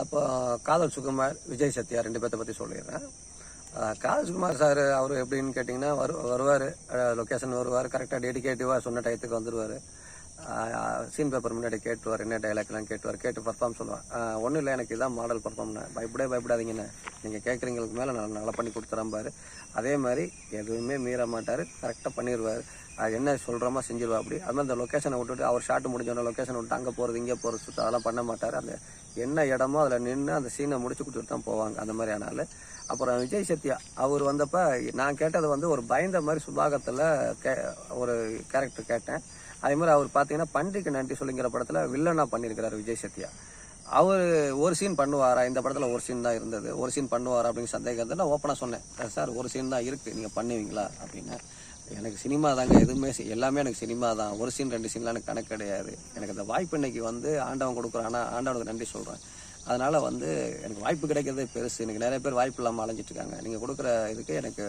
அப்போ காதல் சுகுமார் விஜய் சத்யா ரெண்டு பேர்த்த பற்றி சொல்லிடுறேன். காதல் சுகுமார் சார் அவர் எப்படின்னு கேட்டிங்கன்னா வரு வருவார் லொக்கேஷன் வருவார் கரெக்டாக டெடிகேட்டிவாக சொன்ன டயத்துக்கு வந்துடுவார் சீன் பேப்பர் முன்னாடி கேட்டுவார் என்ன டைலாக்லாம் கேட்டுவார் கேட்டு பர்ஃபார்ம் சொல்லுவார். ஒன்றும் இல்லை எனக்கு இதான் மாடல் பர்ஃபார்ம்னா பயப்படே பயப்படாதீங்கண்ணே நீங்கள் கேட்குறீங்களுக்கு மேலே நான் நல்லா பண்ணி கொடுத்துறம்பாரு அதே மாதிரி எதுவுமே மீற மாட்டார் கரெக்டாக பண்ணிடுவார் அது என்ன சொல்கிறோமோ செஞ்சிருவா அப்படி. அது மாதிரி அந்த லொக்கேஷனை விட்டுட்டு அவர் ஷாட் முடிஞ்சோடனே லொக்கேஷன் விட்டு அங்கே போகிறது இங்கே போகிறது சுத்தம் அதெல்லாம் பண்ண மாட்டார். அந்த என்ன இடமோ அதில் நின்று அந்த சீனை முடிச்சு கொடுத்துட்டு தான் போவாங்க அந்த மாதிரி ஆனால அப்புறம் விஜய் சத்யா அவர் வந்தப்போ நான் கேட்டது வந்து ஒரு பயந்த மாதிரி சுபாகத்தில் கே ஒரு கேரக்டர் கேட்டேன். அதே மாதிரி அவர் பார்த்தீங்கன்னா பண்டிகை நன்றி சொல்லிங்கிற படத்தில் வில்லனாக பண்ணியிருக்கிறார் விஜய் சத்யா. அவர் ஒரு சீன் பண்ணுவாரா? இந்த படத்தில் ஒரு சீன் தான் இருந்தது. ஒரு சீன் பண்ணுவாரா? அப்படின்னு சந்தேகத்தில் நான் ஓப்பனாக சொன்னேன். சார் ஒரு சீன் தான் இருக்குது நீங்கள் பண்ணுவீங்களா? அப்படின்னு. எனக்கு சினிமா தாங்க எதுவுமே எல்லாமே எனக்கு சினிமா தான். ஒரு சீன் ரெண்டு சீன்லாம் எனக்கு கணக்கு கிடையாது. எனக்கு அந்த வாய்ப்பு இன்னைக்கு வந்து ஆண்டவன் கொடுக்குறான்னா ஆண்டவனுக்கு நன்றி சொல்கிறேன் அதனால் வந்து எனக்கு வாய்ப்பு கிடைக்கிறதே பெருசு. எனக்கு நிறைய பேர் வாய்ப்பு இல்லாமல் அலைஞ்சிட்டு இருக்காங்க நீங்கள் கொடுக்குற இதுக்கு எனக்கு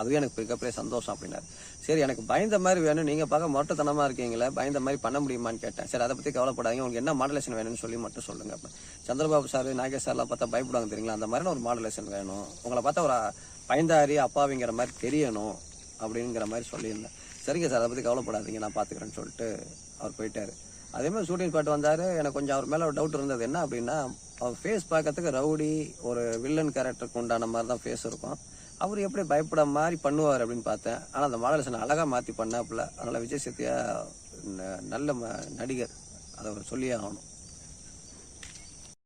அதுவே எனக்கு மிகப்பெரிய சந்தோஷம் அப்படின்னாரு. சரி எனக்கு பயந்த மாதிரி வேணும். நீங்கள் பார்க்க மொட்டத்தனமாக இருக்கீங்களே பயந்த மாதிரி பண்ண முடியுமான்னு கேட்டேன். சரி அதை பற்றி கவலைப்படாதீங்க. உங்களுக்கு என்ன மாடலேஷன் வேணும்னு சொல்லி மட்டும் சொல்லுங்க. அப்போ சந்திரபாபு சார் நாகேஷ் சார்லாம் பார்த்தா பயப்படுவாங்க தெரியுங்களா? அந்த மாதிரியான ஒரு மாடலேஷன் வேணும். உங்களை பார்த்தா ஒரு பயந்தாரி அப்பாவிங்கிற மாதிரி தெரியணும். அப்படிங்கிற மாதிரி சொல்லியிருந்தேன். சரிங்க சார் அதை பற்றி கவலைப்படாதீங்க நான் பார்த்துக்கிறேன்னு சொல்லிட்டு அவர் போயிட்டார். அதே மாதிரி ஷூட்டிங் ஸ்பாட் வந்தார். எனக்கு கொஞ்சம் அவர் மேலே ஒரு டவுட் இருந்தது. என்ன அப்படின்னா அவர் ஃபேஸ் பார்க்கறதுக்கு ரவுடி ஒரு வில்லன் கேரக்டருக்கு உண்டான மாதிரி தான் ஃபேஸ் இருக்கும். அவர் எப்படி பயப்பட மாதிரி பண்ணுவார் அப்படின்னு பார்த்தேன். ஆனால் அந்த மாடலேஷன் அழகாக மாற்றி பண்ணாப்புல. அதனால் விஜய் சத்யா ந- நல்ல ம- நடிகர். அதை அவர் சொல்லியே ஆகணும்.